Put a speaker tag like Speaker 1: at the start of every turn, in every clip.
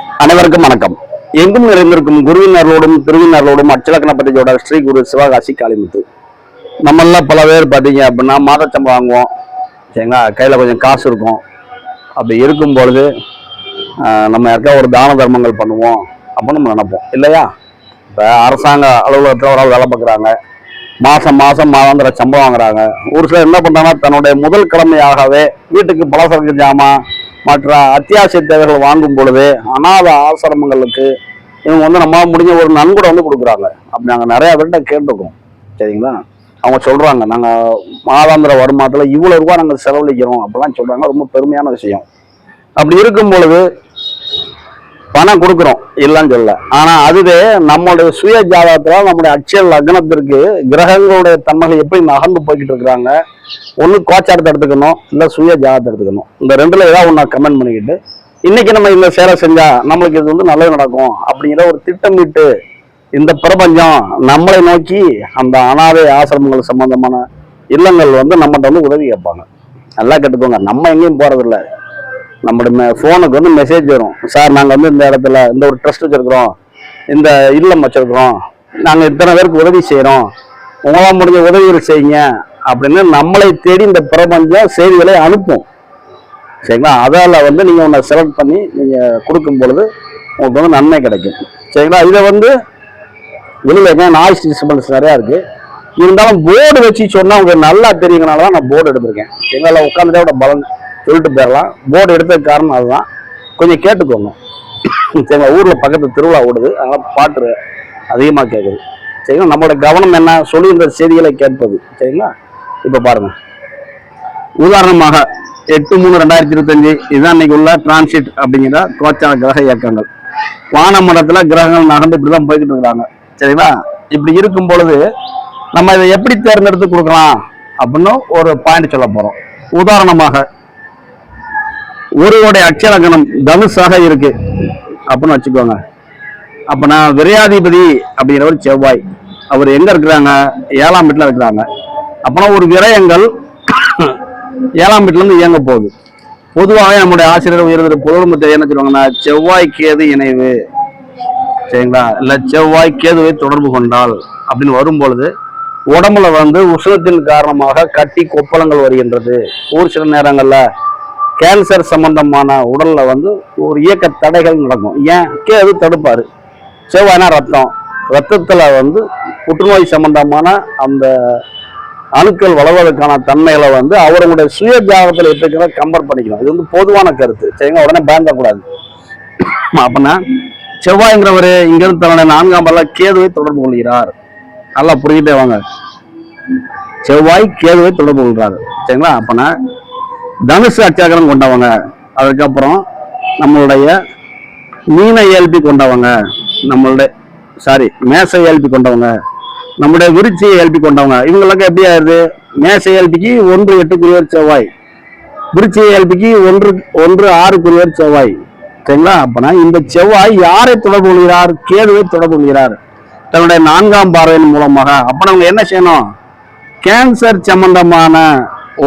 Speaker 1: அனைவருக்கும் வணக்கம். எங்கும் நிறைந்திருக்கும் குருவினர்களோடும் திருவினர்களோடும் அச்சலக்கணப்பதியோட ஸ்ரீ குரு சிவகாசி காளிமுத்து. நம்மள பல பேர் பார்த்தீங்க அப்படின்னா மாதச்சம்பளம் வாங்குவோம். சரிங்களா? கையில் கொஞ்சம் காசு இருக்கும். அப்படி இருக்கும் பொழுது நம்ம யாருக்கா ஒரு தான தர்மங்கள் பண்ணுவோம் அப்படின்னு நம்ம நினைப்போம். இல்லையா? இப்போ அரசாங்க அலுவலகத்தில் ஒரு ஆள் வேலை பார்க்குறாங்க. மாதம் மாதம் மாதாந்திர சம்பளம் வாங்குறாங்க. ஒரு சிலர் என்ன பண்ணுறாங்கன்னா தன்னுடைய முதல் கடமையாகவே வீட்டுக்கு பலசரக்கு ஜாமான் மற்ற அத்தியாவசிய தேவைகள் வாங்கும் பொழுது அனாத ஆசிரமங்களுக்கு இவங்க வந்து நம்ம முடிஞ்ச ஒரு நன்கொடை வந்து கொடுக்குறாங்க. அப்படி நாங்கள் நிறையா பேர்கிட்ட கேட்டிருக்கோம். சரிங்களா? அவங்க சொல்கிறாங்க நாங்கள் மாதாந்திர வருமானத்தில் இவ்வளோ ரூபா நாங்கள் செலவழிக்கிறோம். அப்படிலாம் சொல்கிறாங்க ரொம்ப பெருமையான விஷயம். அப்படி இருக்கும் பொழுது பணம் கொடுக்குறோம். இல்லைன்னு சொல்ல. ஆனா அதுவே நம்மளுடைய சுய ஜாதகத்துல நம்முடைய அட்சய லக்னத்திற்கு கிரகங்களுடைய தன்மைகள் எப்படி நகர்ந்து போய்கிட்டு இருக்கிறாங்க ஒண்ணு கோச்சாரத்தை எடுத்துக்கணும் இல்ல சுய ஜாதகத்தை எடுத்துக்கணும். இந்த ரெண்டுல ஏதாவது ஒண்ணு கமெண்ட் பண்ணிக்கிட்டு இன்னைக்கு நம்ம இந்த சேலை செஞ்சா நம்மளுக்கு இது வந்து நல்லது நடக்கும் அப்படிங்கிற ஒரு திட்டமிட்டு இந்த பிரபஞ்சம் நம்மளை நோக்கி அந்த அனாதை ஆசிரமங்கள் சம்பந்தமான இல்லங்கள் வந்து நம்மகிட்ட வந்து உதவி கேட்பாங்க. நல்லா கேட்டுக்கோங்க. நம்ம எங்கேயும் போறதில்ல. நம்மளுடைய ஃபோனுக்கு வந்து மெசேஜ் வரும். சார் நாங்கள் வந்து இந்த இடத்துல இந்த ஒரு ட்ரஸ்ட் வச்சுருக்குறோம். இந்த இல்லம் வச்சுருக்குறோம். நாங்கள் இத்தனை பேருக்கு உதவி செய்கிறோம் உங்களால் முடிஞ்ச உதவிகள் செய்யுங்க. அப்படின்னு நம்மளை தேடி இந்த பிரபஞ்சம் செய்திகளை அனுப்பும். சரிங்களா? அதால் வந்து நீங்கள் ஒன்றை செலக்ட் பண்ணி நீங்கள் கொடுக்கும் பொழுது உங்களுக்கு வந்து நன்மை கிடைக்கும். சரிங்களா? இதை வந்து வெளியில் இருக்க நாய்ஸ் டிஸ்டர்பன்ஸ் நிறையா இருக்குது இருந்தாலும் போர்டு வச்சு சொன்னால் உங்களுக்கு நல்லா தெரியுங்கனால தான் நான் போர்டு எடுத்திருக்கேன். சரிங்களா உட்காந்துட்டே பலன் சொல்லிட்டு போயிடலாம். போர்டு எடுத்ததுக்கு காரணம் அதுதான். கொஞ்சம் கேட்டுக்கோங்க. சரிங்களா? ஊரில் பக்கத்து திருவிழா ஓடுது. அதனால் பாட்டு அதிகமாக கேட்குது சரிங்களா? நம்மளோட கவனம் என்ன? சொல்லுகின்ற செய்திகளை கேட்பது. சரிங்களா? இப்போ பாருங்கள் உதாரணமாக எட்டு மூணு ரெண்டாயிரத்தி இருபத்தஞ்சு இதுதான் இன்னைக்கு உள்ள டிரான்சிட் அப்படிங்கிற கோச்சார கிரக இயக்கங்கள். வானமண்டலத்துல கிரகங்கள் நடந்து இப்படி தான் போய்கிட்டு இருக்கிறாங்க. சரிங்களா? இப்படி இருக்கும் பொழுது நம்ம இதை எப்படி தேர்ந்தெடுத்து கொடுக்கலாம்? அப்படின்னு ஒரு பாயிண்ட் சொல்ல போகிறோம் உதாரணமாக ஒருவருடைய அக்ஷரகணம் தனுஷாக இருக்கு. அப்படின்னு வச்சுக்கோங்க. அப்போ நான் விரையாதிபதி அப்படிங்கிறவர் செவ்வாய். அவர் எங்க இருக்கிறாங்க? ஏழாம் வீட்டில் இருக்கிறாங்க. அப்போனா ஒரு விரயங்கள் ஏழாம் வீட்டிலருந்து இயங்க போகுது. பொதுவாக நம்முடைய ஆசிரியர் உயர்ந்த குழுமத்தை என்ன சொல்லுவாங்கன்னா செவ்வாய் கேது இணைவு. சரிங்களா? இல்ல செவ்வாய் கேதுவை தொடர்பு கொண்டால் அப்படின்னு வரும்பொழுது உடம்புல வந்து உஷ்ணத்தின் காரணமாக கட்டி கொப்பளங்கள் வருகின்றது. ஒரு சில நேரங்கள்ல கேன்சர் சம்பந்தமான உடல்ல வந்து ஒரு இயக்க தடைகள் நடக்கும். ஏன்? கேது தடுப்பார். செவ்வாய்னா ரத்தம். ரத்தத்துல வந்து புற்றுநோய் சம்பந்தமான அந்த அணுக்கள் வளர்வதற்கான தன்மையில வந்து அவருடைய சுய ஜாகத்தில் எப்படி கம்பேர் பண்ணிக்கணும் இது வந்து பொதுவான கருத்து. சரிங்களா? உடனே பயந்தக்கூடாது அப்படின்னா செவ்வாய்ங்கிறவர் இங்கிருந்து தன்னுடைய நான்காம் பல்ல கேதுவை தொடர்பு கொள்கிறார். நல்லா புரிஞ்சுட்டே வாங்க. செவ்வாய் கேதுவை தொடர்பு கொள்கிறார் சரிங்களா? அப்படின்னா தனுசு அச்சாகரம் கொண்டவங்க. அதுக்கப்புறம் நம்மளுடைய மீன இயல்பி கொண்டவங்க நம்மளுடைய சாரி மேச இயல்பி கொண்டவங்க நம்முடைய விருச்சியை இயல்பி கொண்டவங்க. இவங்களுக்கு எப்படி ஆயிருது மேச இயல்பிக்கு ஒன்று எட்டுக்குரியவர் செவ்வாய். விருச்சிய இயல்பிக்கு ஒன்று ஒன்று ஆறுக்குரியவர் செவ்வாய். சரிங்களா? அப்பனா இந்த செவ்வாய் யாரை தொடர்பு கொள்கிறார்? கேதுவை தொடர்பு கொள்கிறார். தன்னுடைய நான்காம் பார்வையின் மூலமாக. அப்ப நம்ம என்ன செய்யணும்? கேன்சர் சம்பந்தமான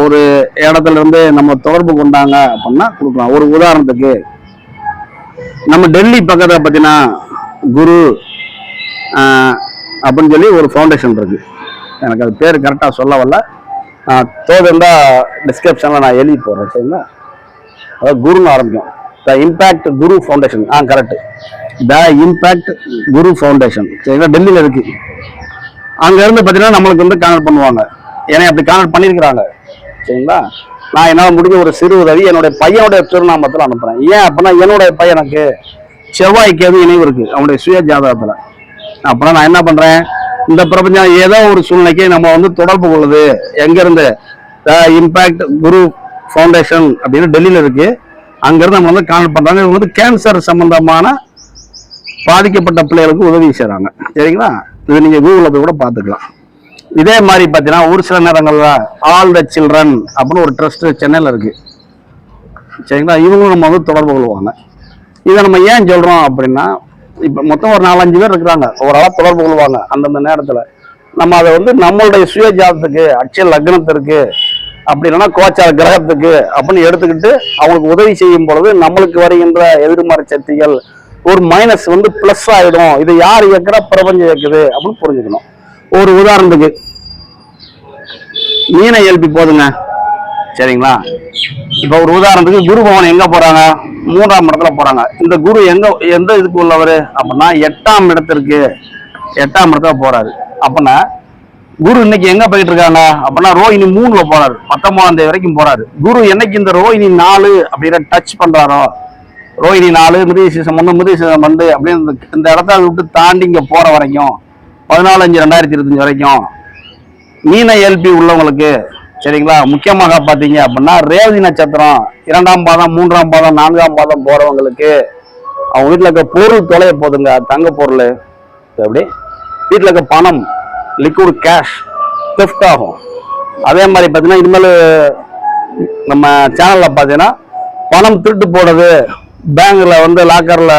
Speaker 1: ஒரு இடத்துல இருந்து நம்ம தொடர்பு கொண்டாங்க அப்படின்னா கொடுக்கலாம். ஒரு உதாரணத்துக்கு நம்ம டெல்லி பக்கத்தில் பார்த்தீங்கன்னா குரு அப்படின்னு சொல்லி ஒரு ஃபவுண்டேஷன் இருக்கு. எனக்கு அது பேர் கரெக்டாக சொல்ல வரல. தோதுண்டா டிஸ்கிரிப்ஷனில் நான் எழுதி போடுறேன் சரிங்களா? அதாவது குருன்னு ஆரம்பிக்கும். The impact Guru foundation ah correct the impact Guru foundation சரிங்களா? டெல்லியில் இருக்குது அங்கேருந்து பார்த்தீங்கன்னா நம்மளுக்கு வந்து கான்டக்ட் பண்ணுவாங்க. ஏன்னா அப்படி கான்டக்ட் பண்ணியிருக்கிறாங்க. சரிங்களா? நான் என்னால் முடிஞ்ச ஒரு சிறு உதவி என்னுடைய பையனுடைய திருநாமத்தில் அனுப்புறேன். ஏன் அப்படின்னா என்னுடைய பையனுக்கு செவ்வாய்க்கு எதுவும் இணைவு இருக்கு. அவனுடைய சுய ஜாதகத்தில். அப்படின்னா நான் என்ன பண்றேன்? இந்த பிரபஞ்சம் ஏதோ ஒரு சூழ்நிலைக்கு நம்ம வந்து தொடர்பு கொள்ளுது. எங்க இருந்து இம்பாக்ட் குரு ஃபவுண்டேஷன் அப்படின்னு டெல்லியில் இருக்கு. அங்கேருந்து நம்ம வந்து கான்டக்ட் பண்றாங்க. இவங்க வந்து கேன்சர் சம்பந்தமான பாதிக்கப்பட்ட பிள்ளைகளுக்கு உதவி செய்றாங்க. சரிங்களா? இது நீங்க கூகுளில் போய் கூட பார்த்துக்கலாம். இதே மாதிரி பார்த்தீங்கன்னா ஒரு சில நேரங்கள்ல ஆல் த சில்ட்ரன் அப்படின்னு ஒரு ட்ரஸ்ட் சென்னையில் இருக்கு. சரிங்களா? இவங்களும் நம்ம வந்து தொடர்பு கொள்வாங்க. இதை நம்ம ஏன் சொல்கிறோம் அப்படின்னா இப்போ மொத்தம் ஒரு நாலஞ்சு பேர் இருக்கிறாங்க. ஒரு தொடர்பு கொள்வாங்க அந்தந்த நேரத்தில். நம்ம அதை வந்து நம்மளுடைய சுய ஜாதத்துக்கு அட்சய லக்னத்திற்கு அப்படி இல்லைன்னா கோச்சார கிரகத்துக்கு அப்படின்னு எடுத்துக்கிட்டு அவங்களுக்கு உதவி செய்யும் பொழுது நம்மளுக்கு வருகின்ற எதிர்மறை சக்திகள் ஒரு மைனஸ் வந்து ப்ளஸ் ஆகிடும் இது யார் இயக்குறா? பிரபஞ்சம் இயக்குது அப்படின்னு புரிஞ்சுக்கணும். ஒரு உதாரணத்துக்கு மீனை எழுப்பி போதுங்க. சரிங்களா? இப்போ ஒரு உதாரணத்துக்கு குரு பவன் எங்க போறாங்க? மூன்றாம் இடத்துல போறாங்க. இந்த குரு எங்க எந்த இதுக்கு உள்ளவர்? அப்படின்னா எட்டாம் இடத்திற்கு எட்டாம் இடத்துல போறாரு. அப்படின்னா குரு இன்னைக்கு எங்க போயிட்டு இருக்காங்க? அப்படின்னா ரோஹிணி மூணுல போறாரு. பத்தொன்பதாம் தேதி வரைக்கும் போறாரு. குரு என்னைக்கு இந்த ரோஹிணி நாலு அப்படின்னா டச் பண்றாரோ ரோஹிணி நாலு மிருதி சீசம் ஒன்று மிருதி சீசம் ரெண்டு அப்படின்னு இந்த- இடத்த விட்டு தாண்டி இங்கே போகிற வரைக்கும் பதினாலு அஞ்சு ரெண்டாயிரத்தி இருபத்தஞ்சு வரைக்கும் மீன எல்பி உள்ளவங்களுக்கு சரிங்களா? முக்கியமாக பார்த்தீங்க அப்படின்னா ரேவதி நட்சத்திரம் இரண்டாம் பாதம் மூன்றாம் பாதம் நான்காம் பாதம் போகிறவங்களுக்கு அவங்க வீட்டில் இருக்க பொருள் தொலைய போதுங்க. தங்க பொருள் எப்படி? வீட்டில் இருக்க பணம் லிக்விட் கேஷ் கிஃப்ட் ஆகும். அதே மாதிரி பார்த்தீங்கன்னா இனிமேல் நம்ம சேனலில் பார்த்தீங்கன்னா பணம் திருட்டு போடுறது பேங்கில் வந்து லாக்கரில்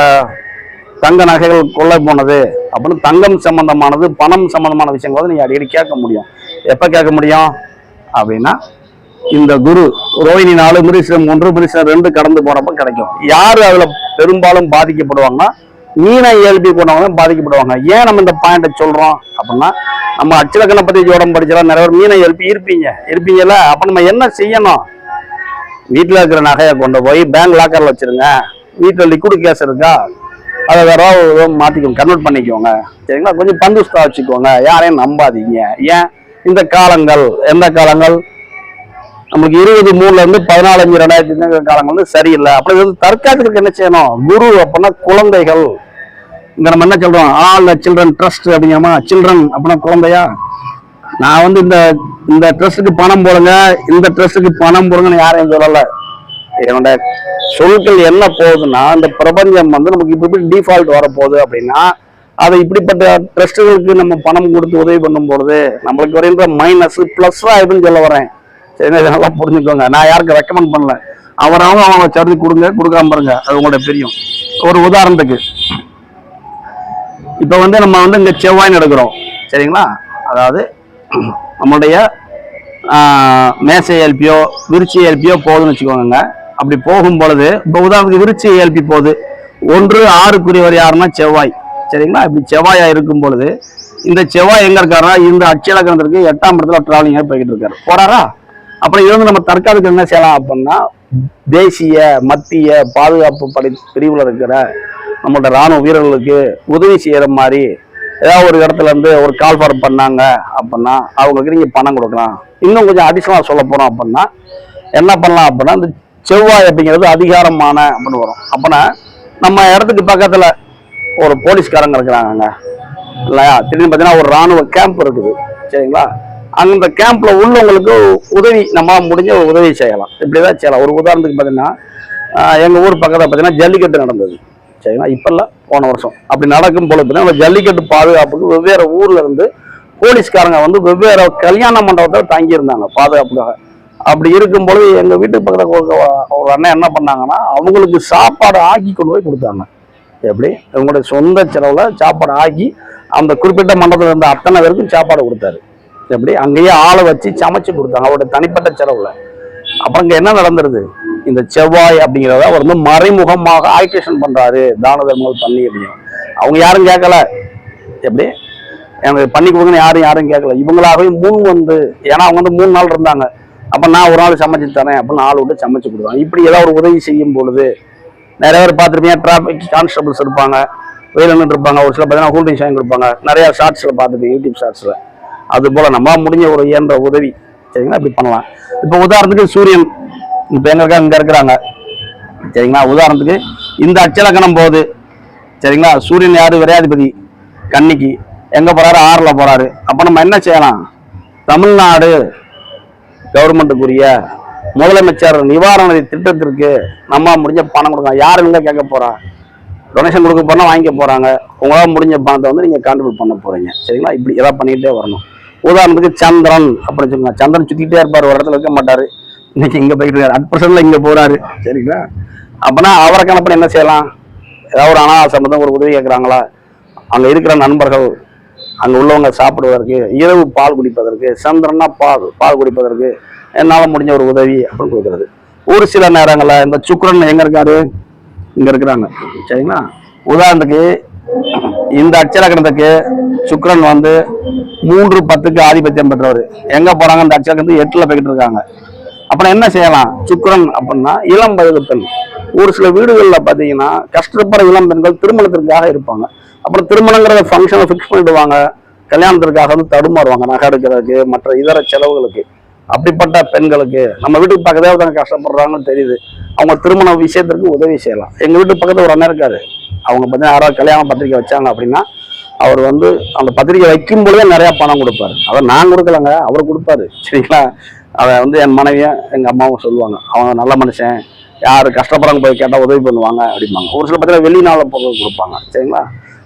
Speaker 1: தங்க நகைகள் கொள்ளை போனது அப்படின்னு தங்கம் சம்பந்தமானது பணம் சம்பந்தமான விஷயங்கள் வந்து நீங்கள் அடிக்கடி கேட்க முடியும். எப்போ கேட்க முடியும்? அப்படின்னா இந்த குரு ரோஹிணி நாலு மிருஷம் ஒன்று மிருஷம் ரெண்டு கடந்து போறப்ப கிடைக்கும். யார் அதில் பெரும்பாலும் பாதிக்கப்படுவாங்கன்னா மீன இயல்பி போனவங்க பாதிக்கப்படுவாங்க. ஏன் நம்ம இந்த பாயிண்ட்டை சொல்கிறோம் அப்படின்னா நம்ம அச்சலக்கண பற்றி ஜோடம் படிச்சலாம் நிறைய பேர் மீன இயல்பி இருப்பீங்க. இருப்பீங்கல்ல அப்போ நம்ம என்ன செய்யணும்? வீட்டில் இருக்கிற நகையை கொண்டு போய் பேங்க் லாக்கரில் வச்சிருங்க. வீட்டில் லிக்விட் கேஸ் இருக்கா? அதை வேற மாற்றிக்கோங்க கன்வெர்ட் பண்ணிக்கோங்க. சரிங்களா? கொஞ்சம் பந்துஸ்தா வச்சுக்கோங்க. யாரையும் நம்பாதீங்க. ஏன்? இந்த காலங்கள் எந்த காலங்கள்? நமக்கு இருபது மூணுல இருந்து பதினாலஞ்சு ரெண்டாயிரத்தி காலங்கள் வந்து சரியில்லை. அப்படி வந்து தற்காத்துக்கு என்ன செய்யணும்? குரு அப்படின்னா குழந்தைகள். இங்க நம்ம என்ன சொல்றோம்? ஆல் சில்ட்ரன் ட்ரஸ்ட் அப்படிங்கம்மா சில்ட்ரன் அப்படின்னா குழந்தையா? நான் வந்து இந்த இந்த ட்ரஸ்ட்டுக்கு பணம் போடுங்க இந்த ட்ரஸ்ட்டுக்கு பணம் போடுங்கன்னு யாரையும் சொல்லலை. என்னோட சொற்கள் என்ன போகுதுன்னா இந்த பிரபஞ்சம் வந்து நமக்கு இப்படி இப்படி டிஃபால்ட் வரப்போகுது அப்படின்னா அதை இப்படிப்பட்ட ட்ரஸ்ட்டுகளுக்கு நம்ம பணம் கொடுத்து உதவி பண்ணும் பொழுது நம்மளுக்கு வருகின்ற மைனஸ் ப்ளஸ் ஆகுதுன்னு சொல்ல வரேன். சரி நல்லா புரிஞ்சுக்கோங்க. நான் யாருக்கு ரெக்கமெண்ட் பண்ணல. அவரவங்க அவங்க சருதி கொடுங்க கொடுக்காம பாருங்க அது உங்களோட தெரியும். ஒரு உதாரணத்துக்கு. இப்போ வந்து நம்ம வந்து இங்கே செவ்வாய் எடுக்கிறோம். சரிங்களா? அதாவது நம்மளுடைய மேசை எல்பியோ விருச்சி எல்பியோ போகுதுன்னு வச்சுக்கோங்க அப்படி போகும் பொழுது இப்போ உதாரணத்துக்கு விருச்சி எல்பி போகுது. ஒன்று ஆறுக்குரியவர் யாருன்னா செவ்வாய். சரிங்களா? இப்படி செவ்வாயா இருக்கும் பொழுது இந்த செவ்வாய் எங்க இருக்காரா இந்த அச்சலக்கணத்திற்கு எட்டாம் இடத்துல டிராவலிங்காக போய்கிட்டு இருக்காரு. போறாரா? அப்புறம் இருந்து நம்ம தற்காலத்துக்கு என்ன செய்யலாம் அப்படின்னா தேசிய மத்திய பாதுகாப்பு படை பிரிவில் இருக்கிற நம்மளோட ராணுவ வீரர்களுக்கு உதவி செய்யற மாதிரி ஏதாவது ஒரு இடத்துல இருந்து ஒரு கால் ஃபார் பண்ணாங்க அப்படின்னா அவங்களுக்கு நீங்கள் பணம் கொடுக்கலாம். இன்னும் கொஞ்சம் அடிஷனலாக சொல்ல போகிறோம் அப்படின்னா என்ன பண்ணலாம் அப்படின்னா இந்த செவ்வாய் அப்படிங்கிறது அதிகாரமான அப்படின்னு வரும். அப்படின்னா நம்ம இடத்துக்கு பக்கத்தில் ஒரு போலீஸ்காரங்க இருக்கிறாங்க இல்லையா? திடீர்னு பார்த்தீங்கன்னா ஒரு ராணுவ கேம்ப் இருக்குது. சரிங்களா? அந்த கேம்ப்ல உள்ளவங்களுக்கு உதவி நம்ம முடிஞ்ச ஒரு உதவி செய்யலாம். இப்படிதான் செய்யலாம். ஒரு உதாரணத்துக்கு பார்த்தீங்கன்னா எங்கள் எங்க ஊர் பக்கத்துல பார்த்தீங்கன்னா ஜல்லிக்கட்டு நடந்தது. சரிங்களா? இப்ப இல்ல போன வருஷம். அப்படி நடக்கும் பொழுது பார்த்தீங்கன்னா ஜல்லிக்கட்டு பாதுகாப்புக்கு வெவ்வேறு ஊர்ல இருந்து போலீஸ்காரங்க வந்து வெவ்வேறு கல்யாண மண்டபத்தில் தங்கியிருந்தாங்க பாதுகாப்புக்காக. அப்படி இருக்கும் எங்கள் எங்க வீட்டுக்கு பக்கத்தில் ஒரு அண்ணன் என்ன பண்ணாங்கன்னா அவங்களுக்கு சாப்பாடு ஆக்கி கொண்டு போய் கொடுத்தாங்க. எப்படி? இவங்களுடைய சொந்த செலவில் சாப்பாடு ஆக்கி அந்த குறிப்பிட்ட மண்டலத்தில் இருந்த அத்தனை பேருக்கும் சாப்பாடு கொடுத்தாரு. எப்படி? அங்கேயே ஆளை வச்சு சமைச்சு கொடுத்தாங்க அவருடைய தனிப்பட்ட செலவில். அப்புறம் இங்கே என்ன நடந்துருது? இந்த செவ்வாய் அப்படிங்கிறத அவர் வந்து மறைமுகமாக ஆக்டிவேஷன் பண்ணுறாரு தான தர்மங்கள் பண்ணி அப்படின்னு. அவங்க யாரும் கேட்கல. எப்படி? எனக்கு பண்ணி கொடுங்கன்னு யாரும் யாரும் கேட்கல. இவங்களாகவே மூணு வந்து ஏன்னா அவங்க வந்து மூணு நாள் இருந்தாங்க. அப்போ நான் ஒரு நாள் சமைச்சு தரேன் அப்படின்னு ஆள் விட்டு சமைச்சு கொடுத்தாங்க இப்படி ஏதாவது ஒரு உதவி செய்யும் பொழுது நிறைய பேர் பார்த்துருப்பீங்க டிராஃபிக் கான்ஸ்டபிள்ஸ் இருப்பாங்க வெயில் நின்று இருப்பாங்க ஒரு சில பார்த்தீங்கன்னா ஹோல்டிங் வாங்கி கொடுப்பாங்க. நிறையா ஷார்ட்ஸில் பார்த்துருப்பீங்க யூடியூப் ஷார்ட்ஸில் அது போல் நம்ம முடிஞ்ச ஒரு இயன்ற உதவி சரிங்களா? இப்படி பண்ணலாம். இப்போ உதாரணத்துக்கு சூரியன் இப்போ எங்களுக்காக இருக்கா இருக்கிறாங்க. சரிங்களா? உதாரணத்துக்கு இந்த அச்சலக்கணம் போகுது. சரிங்களா? சூரியன் யார்? விரையாதிபதி. கன்னிக்கு. எங்கே போகிறாரு ஆறில் போகிறாரு அப்போ நம்ம என்ன செய்யலாம்? தமிழ்நாடு கவர்மெண்ட்டுக்குரிய முதலமைச்சர் நிவாரண நிதி திட்டத்திற்கு நம்ம முடிஞ்ச பணம் கொடுக்கலாம் யாரும் இல்லை கேட்க போறா? டொனேஷன் கொடுக்க போனா வாங்கிக்க போறாங்க. உங்களால் முடிஞ்ச பணத்தை வந்து நீங்க கான்ட்ரிபியூட் பண்ண போறீங்க. சரிங்களா? இப்படி ஏதாவது பண்ணிக்கிட்டே வரணும். உதாரணத்துக்கு சந்திரன் அப்படின்னு சொல்லுங்க சந்திரன் சுத்திக்கிட்டே இருப்பார் ஒரு இடத்துல இருக்க மாட்டாரு. இன்னைக்கு இங்க போயிட்டு இருக்காரு. அட் பர்சன்ட்ல இங்க போறாரு. சரிங்களா? அப்பனா அவரை கணப்பட என்ன செய்யலாம்? ஏதாவது ஒரு அனாத சம்பந்தம் ஒரு உதவி கேட்குறாங்களா? அங்கே இருக்கிற நண்பர்கள் அங்கே உள்ளவங்க சாப்பிடுவதற்கு இரவு பால் குடிப்பதற்கு சந்திரன்னா பால் பால் குடிப்பதற்கு என்னால் முடிஞ்ச ஒரு உதவி அப்படின்னு கொடுக்குறது. ஒரு சில நேரங்களில் இந்த சுக்கரன் எங்க இருக்காரு? இங்க இருக்கிறாங்க. சரிங்களா? உதாரணத்துக்கு இந்த அச்சலக்கணத்துக்கு சுக்கரன் வந்து மூன்று பத்துக்கு ஆதிபத்தியம் பெற்றவர். எங்கே போறாங்க? இந்த அச்சலக்கணத்துக்கு எட்டில் போய்கிட்டு இருக்காங்க. அப்புறம் என்ன செய்யலாம்? சுக்கரன் அப்படின்னா இளம் வயது பெண். ஒரு சில வீடுகளில் பார்த்தீங்கன்னா கஷ்டப்படுற இளம் பெண்கள் திருமணத்திற்காக இருப்பாங்க. அப்புறம் திருமணங்கிற ஃபங்க்ஷனை ஃபிக்ஸ் பண்ணிடுவாங்க. கல்யாணத்திற்காக வந்து தடுமாறுவாங்க. நகை எடுக்கிறதுக்கு மற்ற இதர செலவுகளுக்கு. அப்படிப்பட்ட பெண்களுக்கு நம்ம வீட்டுக்கு பக்கத்தே ஒருத்தவங்க கஷ்டப்படுறாங்கன்னு தெரியுது. அவங்க திருமண விஷயத்திற்கு உதவி செய்யலாம். எங்க வீட்டு பக்கத்துல ஒரு அண்ணன் இருக்காரு. அவங்க பார்த்தீங்கன்னா யாராவது கல்யாண பத்திரிக்கை வச்சாங்க அப்படின்னா அவர் வந்து அந்த பத்திரிக்கை வைக்கும் பொழுதே நிறைய பணம் கொடுப்பாரு. அதை நான் கொடுக்கலங்க அவர் கொடுப்பாரு. சரிங்களா? அதை வந்து என் மனைவியும் எங்க அம்மாவும் சொல்லுவாங்க. அவங்க நல்ல மனுஷன். யார் கஷ்டப்படுறாங்க போய் கேட்டால் உதவி பண்ணுவாங்க அப்படிம்பாங்க. ஒரு சில பத்திரிக்கை வெளிநாள பொருள் கொடுப்பாங்க. சரிங்களா?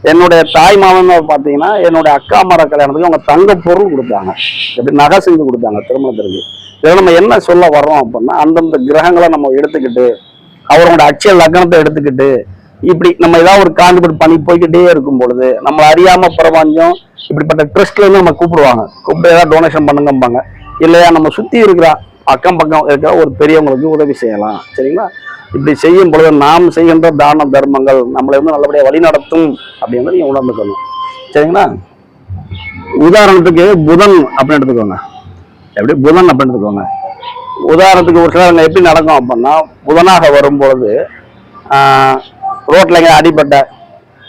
Speaker 1: என்னுடைய தாய் மாமன் பார்த்தீங்கன்னா என்னுடைய அக்கா மர கல்யாணத்துக்கு அவங்க தங்க பொருள் கொடுத்தாங்க. எப்படி நகை செஞ்சு கொடுத்தாங்க திருமணத்திற்கு. இதில் நம்ம என்ன சொல்ல வர்றோம் அப்படின்னா அந்தந்த கிரகங்களை நம்ம எடுத்துக்கிட்டு அவரோட அச்ச லக்னத்தை எடுத்துக்கிட்டு இப்படி நம்ம ஏதாவது ஒரு கான்ட்ரிபியூட் பண்ணி போய்கிட்டே இருக்கும் பொழுது நம்ம அறியாம பிரபஞ்சம் இப்படிப்பட்ட ட்ரஸ்ட்லேருந்து நம்ம கூப்பிடுவாங்க. கூப்பிட்டு ஏதாவது டொனேஷன் பண்ணுங்கம்பாங்க. இல்லையா நம்ம சுற்றி இருக்கிற அக்கம் பக்கம் இருக்கிற ஒரு பெரியவங்களுக்கு உதவி செய்யலாம். சரிங்களா? இப்படி செய்யும் பொழுது நாம் செய்கின்ற தான தர்மங்கள் நம்மளை வந்து நல்லபடியாக வழி நடத்தும் அப்படிங்கிறத நீங்கள் உணர்ந்துக்கணும் சரிங்களா? உதாரணத்துக்கு புதன் அப்படின்னு எடுத்துக்கோங்க. எப்படி? புதன் அப்படின்னு எடுத்துக்கோங்க. உதாரணத்துக்கு ஒரு சிலர் எப்படி நடக்கும் அப்படின்னா புதனாக வரும்பொழுது ரோட்டில் எங்கே அடிப்பட்ட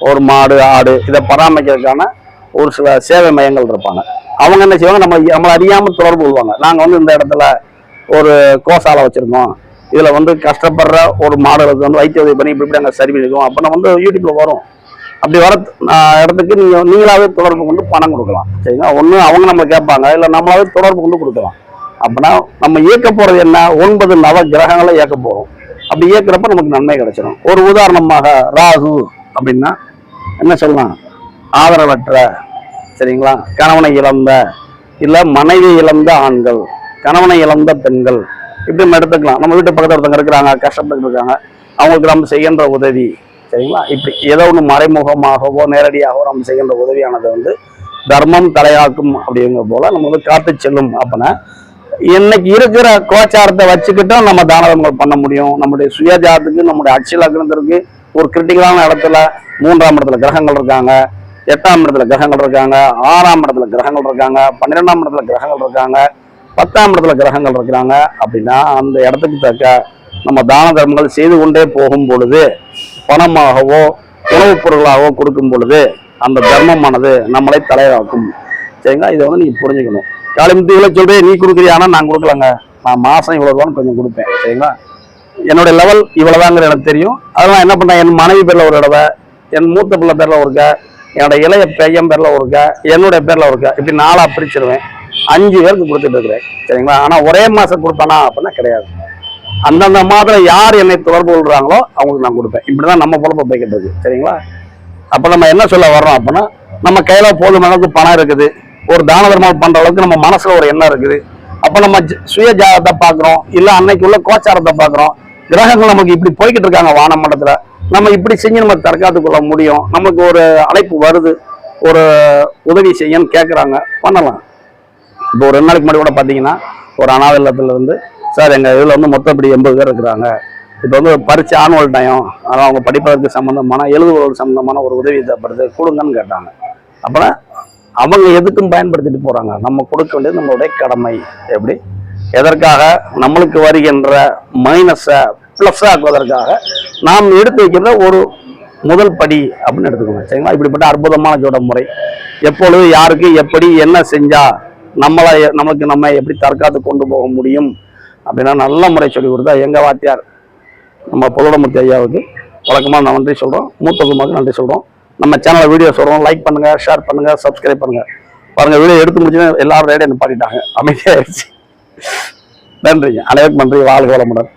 Speaker 1: ஒரு மாடு ஆடு இதை பராமரிக்கிறதுக்கான ஒரு சில சேவை மையங்கள் இருப்பாங்க. அவங்க என்ன செய்வாங்க? நம்ம நம்மளை அறியாமல் தொடர்பு கொள்வாங்க. நாங்கள் வந்து இந்த இடத்துல ஒரு கோசாலை வச்சுருக்கோம் இதில் வந்து கஷ்டப்படுற ஒரு மாடலுக்கு வந்து வைத்திய உதவி பண்ணி இப்படி இப்படி சரி பண்ணிருக்கோம் அப்போ நம்ம வந்து யூடியூப்பில் வரும். அப்படி வர இடத்துக்கு நீங்கள் நீங்களாவே தொடர்பு கொண்டு பணம் கொடுக்கலாம். சரிங்களா? ஒன்று அவங்க நம்ம கேட்பாங்க. இல்லை நம்மளாவே தொடர்பு கொண்டு கொடுக்கலாம். அப்படின்னா நம்ம இயக்க போகிறது என்ன? ஒன்பது நவ கிரகங்களை இயக்க போகிறோம் அப்படி இயக்கிறப்ப நமக்கு நன்மை கிடைச்சிடும் ஒரு உதாரணமாக ராகு அப்படின்னா என்ன சொல்லலாம்? ஆதரவற்ற சரிங்களா? கணவனை இழந்த இல்லை மனைவி இழந்த ஆண்கள் கணவனை இழந்த பெண்கள் இப்படி நம்ம எடுத்துக்கலாம். நம்ம வீட்டு பக்கத்தில் ஒருத்தவங்க இருக்கிறாங்க கஷ்டப்பட்டு இருக்காங்க. அவங்களுக்கு நம்ம செய்கின்ற உதவி சரிங்களா? இப்படி ஏதோ ஒன்று மறைமுகமாகவோ நேரடியாகவோ நம்ம செய்கின்ற உதவியானது வந்து தர்மம் தலையாக்கும் அப்படிங்கிற போல நம்ம வந்து காத்து செல்லும் அப்படின்னா இன்னைக்கு இருக்கிற கோச்சாரத்தை வச்சுக்கிட்டும் நம்ம தானதங்கள் பண்ண முடியும். நம்முடைய சுயஜாத்துக்கு நம்முடைய அட்சி லக்னத்திற்கு ஒரு கிரிட்டிக்கலான இடத்துல மூன்றாம் இடத்துல கிரகங்கள் இருக்காங்க எட்டாம் இடத்துல கிரகங்கள் இருக்காங்க ஆறாம் இடத்துல கிரகங்கள் இருக்காங்க பன்னிரெண்டாம் இடத்துல கிரகங்கள் இருக்காங்க பத்தாம் இடத்துல கிரகங்கள் இருக்கிறாங்க அப்படின்னா அந்த இடத்துக்கு தக்க நம்ம தான தர்மங்கள் செய்து கொண்டே போகும் பொழுது பணமாகவோ உணவுப் பொருளாகவோ கொடுக்கும் பொழுது அந்த தர்மமானது நம்மளை தலையாக்கும். சரிங்களா? இதை வந்து நீங்கள் புரிஞ்சுக்கணும். காலிமுத்து இவ்வளோ சொல்றேன் நீ கொடுக்குறியானா நான் கொடுக்கலங்க. நான் மாதம் இவ்வளோ ரூபான்னு கொஞ்சம் கொடுப்பேன். சரிங்களா? என்னுடைய லெவல் இவ்வளோதாங்கிற எனக்கு தெரியும். அதெல்லாம் என்ன பண்ணேன் என் மனைவி பேரில் ஒரு தடவை என் மூத்த பிள்ளை பேரில் ஒருக்க என்னோட இளைய பையன் பேரில் ஒருக்க என்னுடைய பேரில் ஒருக்க இப்படி நாளாக பிரிச்சிருவேன். அஞ்சு பேருக்கு கொடுத்துட்டு இருக்கிறேன். சரிங்களா? ஆனா ஒரே மாசம் கொடுத்தானா அப்படின்னா கிடையாது. அந்தந்த மாதம் யார் என்னை தொடர்பு கொள்கிறாங்களோ அவங்களுக்கு நான் கொடுப்பேன். இப்படிதான் நம்ம பொழப்பை போய்கிட்டு இருக்கு. சரிங்களா? அப்ப நம்ம என்ன சொல்ல வர்றோம் அப்படின்னா நம்ம கையில போதுமான அளவுக்கு பணம் இருக்குது. ஒரு தான தர்மம் பண்ற அளவுக்கு நம்ம மனசுல ஒரு எண்ணம் இருக்குது. அப்ப நம்ம சுய ஜாதகத்தை பார்க்குறோம். இல்ல அன்னைக்கு உள்ள கோச்சாரத்தை பாக்குறோம் கிரகங்கள் நமக்கு இப்படி போய்கிட்டு இருக்காங்க வான மண்டலத்தில். நம்ம இப்படி செஞ்சு நம்ம தற்காத்து கொள்ள முடியும். நமக்கு ஒரு அழைப்பு வருது. ஒரு உதவி செய்யன்னு கேட்குறாங்க பண்ணலாம். இப்போ ஒரு ரெண்டு நாளைக்கு முன்னாடி கூட பார்த்தீங்கன்னா ஒரு அனாதை இல்லத்தில் இருந்து சார் எங்கள் இதில் வந்து மொத்தம் இப்படி எண்பது பேர் இருக்கிறாங்க. இப்போ வந்து பரிச்சு ஆனுவல் டைம் அதனால் அவங்க படிப்பதற்கு சம்மந்தமான எழுதுவதற்கு சம்மந்தமான ஒரு உதவி தேவைப்படுது கொடுங்கன்னு கேட்டாங்க. அப்போ அவங்க எதுக்கும் பயன்படுத்திட்டு போகிறாங்க நம்ம கொடுக்க வேண்டியது நம்மளுடைய கடமை. எப்படி? எதற்காக? நம்மளுக்கு வருகின்ற மைனஸை ப்ளஸ் ஆக்குவதற்காக நாம் எடுத்து வைக்கின்ற ஒரு முதல் படி அப்படின்னு எடுத்துக்கணும் சரிங்களா? இப்படிப்பட்ட அற்புதமான ஜோட முறை. எப்பொழுது யாருக்கு எப்படி என்ன செஞ்சால் நம்மளை நமக்கு நம்ம எப்படி தற்காத்து கொண்டு போக முடியும் அப்படின்னா நல்ல முறை சொல்லி கொடுத்தா எங்கள் வாத்தியார் நம்ம பொருளமூர்த்தி ஐயாவுக்கு வழக்கமாக நான் நன்றி சொல்கிறோம் மூத்த குமாருக்கு நன்றி சொல்கிறோம் நம்ம சேனலை வீடியோ சொல்கிறோம் லைக் பண்ணுங்கள் ஷேர் பண்ணுங்கள் சப்ஸ்கிரைப் பண்ணுங்க. பாருங்கள் வீடியோ எடுத்து முடிச்சுன்னா எல்லாரும் ரேடியோ நிப்பாட்டிட்டாங்க. அமைதியாயிருச்சு. நன்றிங்க. அனைவருக்கும் நன்றி. வாழ்க வளமுடன்.